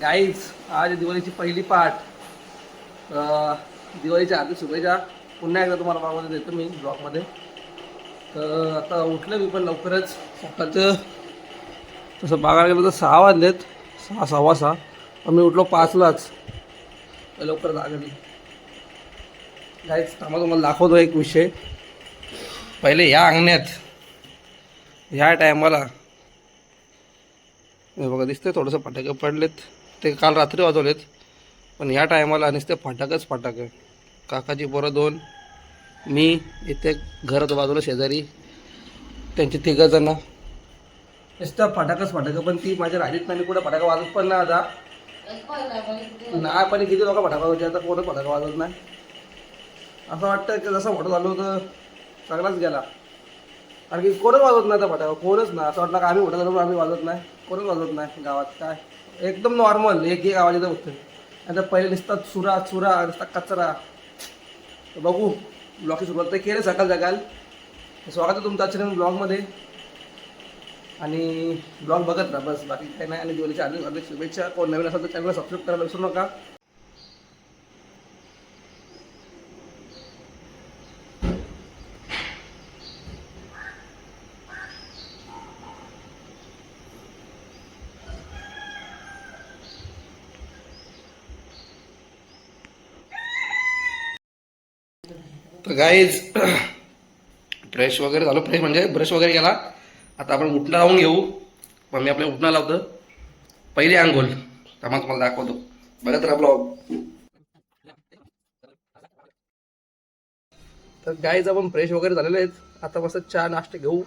Guys आज दिवाळीची पहिली पाठ दिवाळीच्या आधी शुभेच्छा. पुन्हा एकदा तुम्हाला मागवते देतो मी ब्लॉगमध्ये तर आता उठलं मी पण लवकरच. सकाळचं तसं बघायला गेलं तर सहा वाजलेत. सहा सव्वा सहा. पण मी उठलो पाचलाच. लवकर जागली गाईज थांबा तुम्हाला दाखवतो एक विषय. पहिले ह्या अंगण्यात. ह्या टायमाला हे बघा दिसतंय थोडंसं फटाके पडलेत. ते काल रात्री वाजवलेत. पण ह्या टायमाला नुसते फटाकच फटाकं. काकाची पोरं दोन मी इथे घरात वाजवलं शेजारी. त्यांची तिघं जण. नुसतं फटाकच फटाकं पण ती माझ्या राहिलीत नाही कुठं फटाका वाजत पण नाही आता. नाही पण किती लोक फटाका वाजवते आता कोणच फटाका वाजवत नाही. असं वाटतं की जसं मोठं झालं होतं सगळाच गेला. कारण की कोणच वाजवत नाही आता फटाका कोणच नाही. असं वाटलं का आम्ही मोठं झालो आम्ही वाजवत नाही. कोणच वाजवत नाही गावात काय? एकदम नॉर्मल एक एक आवाज येतं फक्त. आता पहिले दिसतात चुरा चुरा नुसता कचरा. तर बघू ब्लॉगची सुरुवात तर केलं सकाळ जगाल स्वागत आहे तुमचं आजच्या ब्लॉगमध्ये आणि ब्लॉग बघत राहा बस. बाकी काही नाही. आणि दिवाळीच्या आधी हार्दिक शुभेच्छा. कोण नवीन असेल तर चॅनलला सबस्क्राईब करायला विसरू नका. तर गाईज फ्रेश वगैरे झालो. फ्रेश म्हणजे ब्रश वगैरे केला. आता आपण उठणं लावून घेऊ. मग मी आपल्या उठणं लावतं. पहिली आंघोल त्यामुळे तुम्हाला दाखवतो. बघत राहा ब्लॉग तर गाईज आपण फ्रेश वगैरे झालेले आहेत. आता मस्त चहा नाश्ता घेऊ.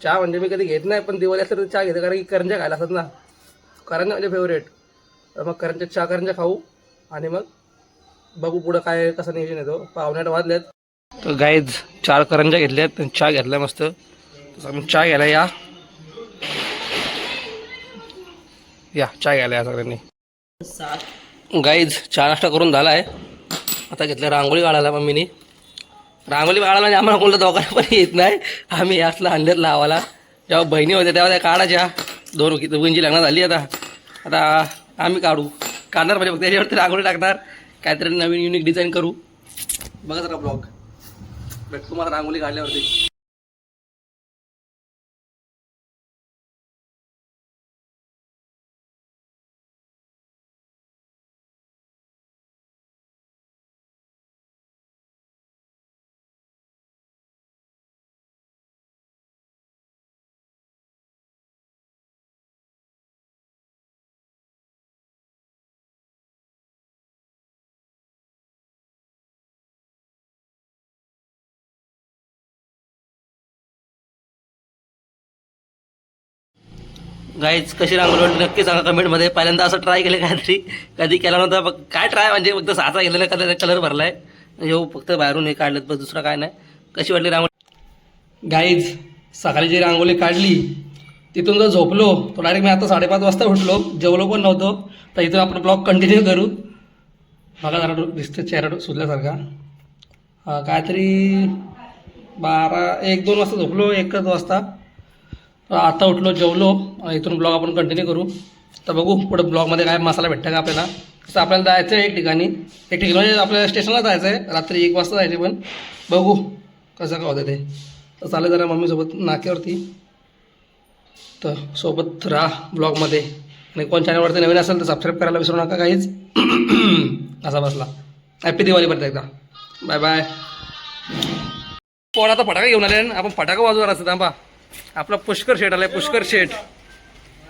चहा म्हणजे मी कधी घेत नाही पण दिवाळी असलं तर चहा घेते. कारण की करंजा खायला असतात ना. करंजा म्हणजे फेवरेट तर मग करंजा चहा करंजा खाऊ. आणि मग बघू पुढं काय कसं नियोजन येतो पाहुण्यात वाजलेत. तर गाईज चार करंजा घेतल्यात चहा घेतल्या मस्त. आम्ही चहा घ्यायला या. या चहा घ्यायला या सगळ्यांनी. गाईज चहा नाश्ता करून झाला आहे आता घेतलं रांगोळी काढायला मम्मीनी. रांगोळी काढायला म्हणजे आम्हाला कोणतं दोघांना पण येत नाही. आम्ही यासला अंड्यात लावायला. जेव्हा बहिणी होत्या तेव्हा त्या काढायच्या. दोन दोघींची लग्न झाली आता. आता आम्ही काढू. काढणार म्हणजे फक्त त्याच्यावरती रांगोळी टाकणार. काहीतरी नवीन युनिक डिझाईन करू. बघा जरा ब्लॉग भेट तुम्हाला रांगोळी काढल्यावरती. गाईज कशी रांगोळी वाटली नक्की सांगा कमेंटमध्ये. पहिल्यांदा असं ट्राय केलं काहीतरी. कधी केला नव्हता फक्त काय ट्राय म्हणजे फक्त साचा गेलेला कलर कलर भरलाय. हे फक्त बाहेरून हे काढलं बस दुसरं काय नाही. कशी वाटली रांगोळी? गाईज सकाळी जी रांगोळी काढली तिथून जर झोपलो तो डायरेक्ट मी आता साडेपाच वाजता उठलो. जेवलो पण नव्हतो. तर इथून आपण ब्लॉग कंटिन्यू करू. बघा जरा दिसतं चेहरा सुजल्यासारखा. काहीतरी बारा एक दोन वाजता झोपलो एकच वाजता. आता उठलो जेवलो. इथून ब्लॉग आपण कंटिन्यू करू. तर बघू पुढे ब्लॉगमध्ये काय मसाला भेटतं का आपल्याला. तसं आपल्याला जायचं आहे एक ठिकाणी. एक ठिकाणी म्हणजे आपल्याला स्टेशनला जायचं आहे रात्री एक वाजता जायचे पण. बघू कसं काय होतं ते. तर चालेल जरा मम्मीसोबत नाक्यावरती. तर सोबत राहा ब्लॉगमध्ये आणि कोण चॅनलवरती नवीन असेल तर सबस्क्राईब करायला विसरू नका काहीच. असा बसला. हॅपी दिवाळीपर्यंत एकदा. बाय बाय कोण आता फटाका घेऊन आले आपण फटाका वाजवणार असतं थांबा. आपला पुष्कर शेट आलाय पुष्कर शेट.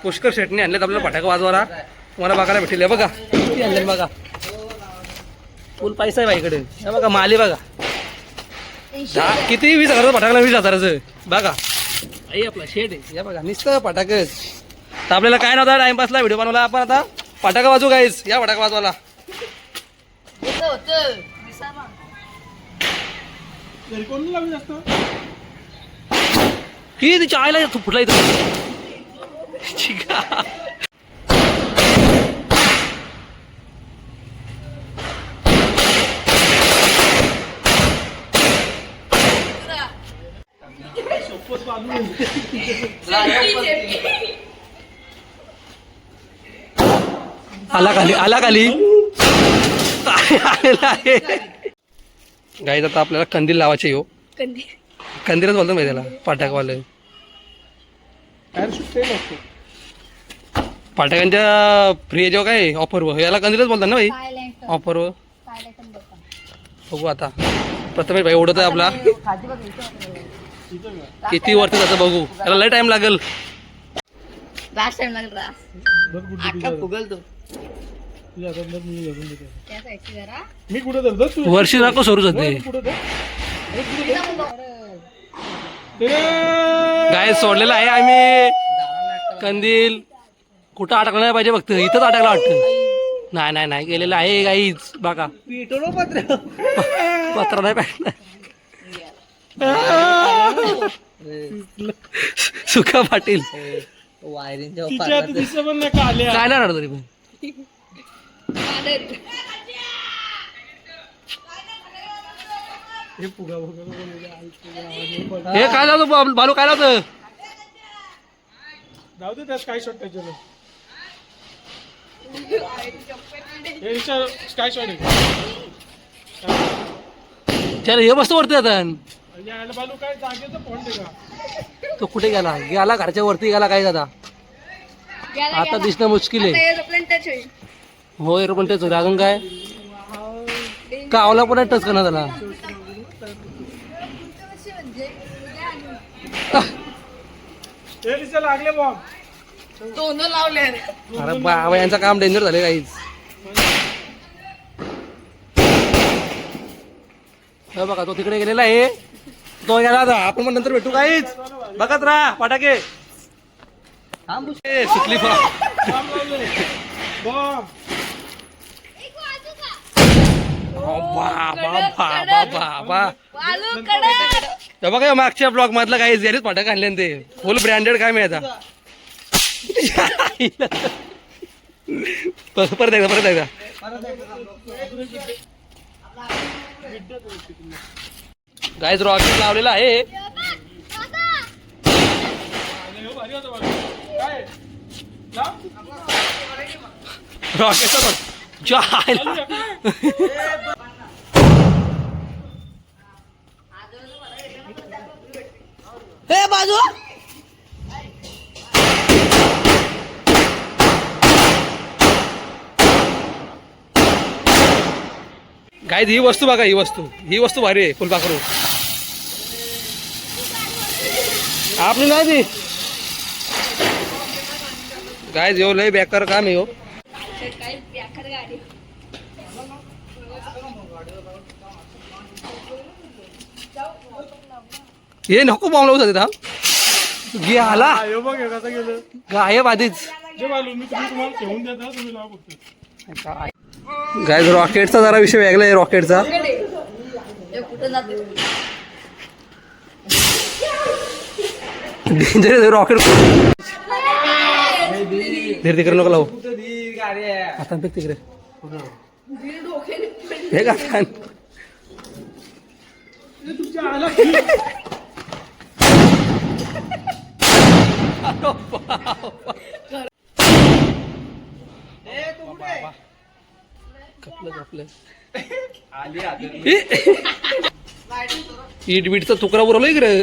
पुष्कर शेटने आणलेत आपल्याला फटाका वाजवायला. तुम्हाला बघायला भेटेल. बघा किती आणले बघा. फुल पैसा आहे बाईकडे. हे बघा माली बघा. दहा किती वीस हजाराचं फटाकला वीस हजाराचं. बघा. आई आपला शेट आहे. या बघा नुसतं फटाकच तर आपल्याला काय नव्हता टाइमपासला व्हिडिओ बनवला. आपण आता फटाका वाजू गाईस या फटाका वाजवायला. ही तिच्या आईला तू फुटला इथं. चिका. आला खाली आला खाली. आलेला आहे. गाईत आता आपल्याला कंदील लावायचे येऊ कंदी कंदीलच बोलतो माहिती त्याला पाटाकवाले पाटाकांच्या फ्री जेव्हा काय ऑफरवर याला कंदीलच बोलतात ना भाई? ऑफरवर बघू आता. प्रथमेश भाई ओढत आहे आपला. किती वरती जातं बघू. त्याला लय टाइम लागेल. वर्षी नको सुरू जाते गाय सोडलेला आहे आम्ही. कंदील कुठं अटकलं नाही पाहिजे फक्त. इथंच अटकला वाटतं. नाही नाही नाही. गेलेलं आहे गाईच बघा. पत्र नाही पाहिजे सुका पाटील. काय नाही तरी पण. हे काय लावतो बालू काय लावतं? जाऊ दे त्या स्काय शॉट त्याच्यानं हे शॉट त्याला हे मस्त वरती आता बालू काय जागेचं का? तो कुठे गेला? गेला घरच्या वरती गेला काय आता आता दिसणं मुश्किल आहे. हो एरोप्लेन टच होईल. अजून काय? कावला पण टच करणार त्याला? लागले बॉम्ब दोन लावले. अरे बाबा यांचं काम डेंजर झाले काहीच हे बघा तो तिकडे गेलेला आहे. तो गेला आता आपण पण नंतर भेटू काहीच बघत राहा ए, सुटली बा. बॉम्ब बाबा बाबा बाबा. कडक. तर बघा मागच्या ब्लॉक मधलं काही झेरीच फटाक आणले ते. फुल ब्रँडेड काय मिळता परत परत एकदा परत एकदा. गायच रॉकेट लावलेला आहे. हे हे बाजू. काय ही वस्तू बघा ही वस्तू. ही वस्तू भारी आहे फुलपाखरू आपली नाही ती. काय जेव लय बेकार काम आहे हो हे नको बॉम्ब लावू शकते गे आला. गायब आधीच. काय रॉकेटचा जरा विषय वेगळा आहे रॉकेटचा डेंजर रॉकेट धीर तिकडे नको लावू. आता तिकडे. हे का? ईट इट बीटचा तुकडा उरवला इकडे.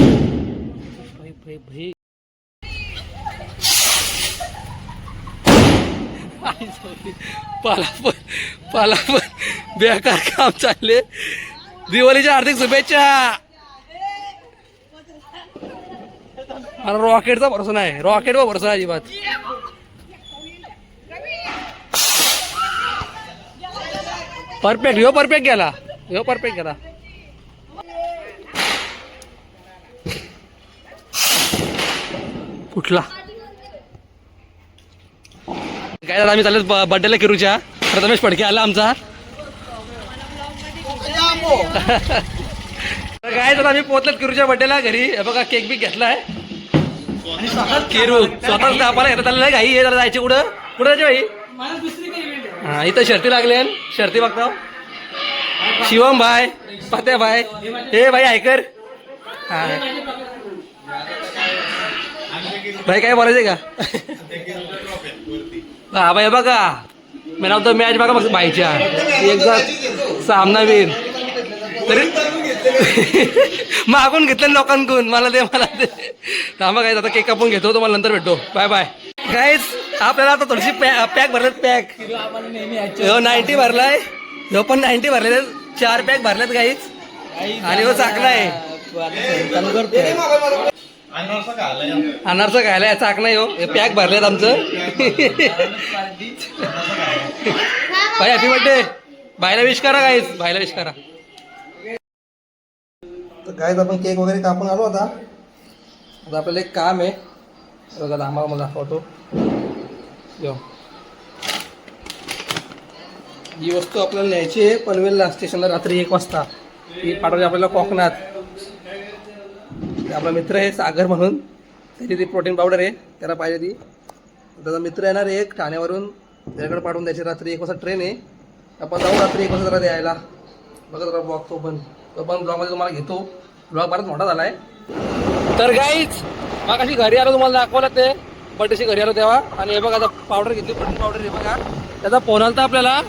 भाई भाई भाई पाला पण पाला पण बेकार काम चालले. दिवाळीच्या हार्दिक शुभेच्छा. मला रॉकेटचा भरोसा नाही. रॉकेटवर भरोसा नाही अजिबात. परफेक्ट ह्यो परफेक्ट गेला. ह्यो परफेक्ट गेला. कुठला? काय झालं आम्ही चाललो बड्डेला किरूच्या. प्रथमेश फडके आला आमचा. काय तर आम्ही पोहोचलो किरूच्या बड्डेला घरी. हे बघा केक बी घेतलाय. किरू. स्वतःच कापायला घेतात त्याला घाई आहे जरा जायचे कुठं? कुठं जायचे भाई हा इथं शर्ती लागले शर्ती बघता शिवम भाई पत्या भाई. हे भाई ऐकर हा. भाई काय बोलायचंय का? हा भाई बघा. मॅन ऑफ द मॅच बघा बघ भाईच्या. एकदा सामनावीर तरी मागून घेतलं लोकांकडून. मला दे मला दे. थांबा काय आता केक कापून घेतो तुम्हाला नंतर भेटतो. बाय बाय काहीच आपल्याला आता थोडीशी पॅक भरलेत पॅक हो नाईन्टी भरलाय. हो पण नाईन्टी भरलेले चार पॅक भरलेत काहीच आणि हो चांगला आहे. अनारचं खायला चाक नाही हो. हे पॅक भरलेत आमचं. भाई हॅपी बर्थडे भाईला विश करा काहीच भाईला विश करा. तर काहीच आपण केक वगैरे कापून आलो आता. आता आपल्याला एक काम आहे. बघा आम्हाला मला दाखवतो यो. ही वस्तू आपल्याला न्यायची आहे. पनवेलला स्टेशनला रात्री एक वाजता. ही पाठवली आपल्याला कोकणात. आपला मित्र आहे सागर म्हणून. त्याची ती प्रोटीन पावडर आहे. त्याला पाहिजे ती. त्याचा मित्र येणार आहे एक ठाण्यावरून. त्याच्याकडे पाठवून द्यायची. रात्री एक वाजता ट्रेन आहे. आपण जाऊ रात्री एक वाजता जरा द्यायला. बघा जरा ब्लॉग तो पण. तो पण ब्लॉगमध्ये तुम्हाला घेतो. ब्लॉग बराच मोठा झाला आहे तर काहीच मग अशी घरी आलो तुम्हाला दाखवलं ते. बर्थडेशी घरी आलो तेव्हा. आणि हे बघा आता पावडर घेतली. प्रोटीन पावडर हे बघा. त्याचा फोन आला आपल्याला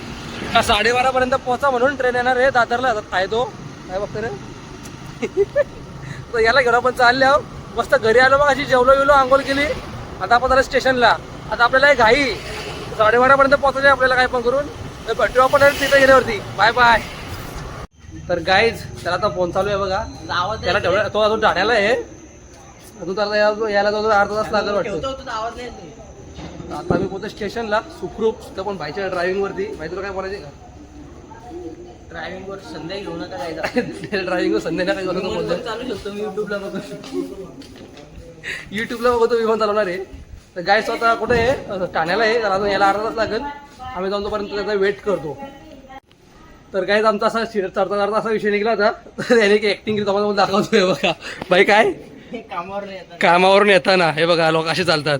का साडेबारापर्यंत पोहोचा म्हणून ट्रेन येणार आहे. दादरला आहे तो. काय बघतो रे? तर याला घेऊन आपण चालले आहो मस्त घरी आलो मग अशी जेवलो बिवलो आंघोळ केली. आता आपण झालं स्टेशनला. आता आपल्याला एक घाई. साडेबारापर्यंत पोहोचायचे आपल्याला काय पण करून. तर भेटू आपण तिथे गेल्यावरती. Bye bye. तर गाईज त्याला आता फोन चालू आहे बघा त्याला ठेवला तो अजून ठाण्याला आहे. अजून त्याला यायला जवळ अर्धा तास लागेल वाटतं. आता मी पोहोचतो स्टेशनला. सुखरूप. तर पण भाईच्या ड्रायव्हिंगवरती भाई तुला काय बोलायचे? का ड्रायव्हिंग वर संध्या घेऊ नका जायचा ड्रायव्हिंग संध्याकाळी काय करतो बोलतोय. चालू शकतो मी युट्यूबला बघून युट्यूबला बघतो विमान चालवणार आहे. तर गाय स्वतः कुठे आहे? ठाण्याला आहे त्याला अजून याला अर्धा तास लागेल. आम्ही जाऊन तोपर्यंत त्याचा वेट करतो. तर काय आमचा असा शिर चढता चढता असा विषय निघला होता. तर याने की ऍक्टिंग केली तुम्हाला दाखवतोय बघा. बाई काय? कामावर येतात कामावरून येताना. हे बघा लोक असे चालतात.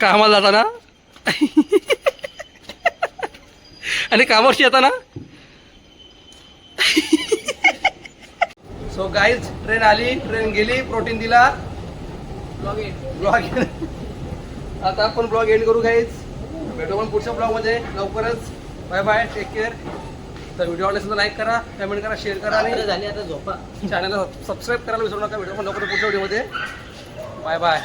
कामाला जाताना? आणि कामावरशी येताना? सो गाईज ट्रेन आली ट्रेन गेली प्रोटीन दिला. ब्लॉग आता आपण ब्लॉग एंड करू गाईज भेटू पण पुढच्या ब्लॉगमध्ये. लवकरच. बाय बाय टेक केअर तर व्हिडिओ आवडला असेल तर लाईक करा कमेंट करा शेअर करा आणि झाली आता झोपा. चॅनलला सबस्क्राईब करायला विसरू नका. व्हिडिओ पण लवकर पुढच्या व्हिडिओमध्ये बाय बाय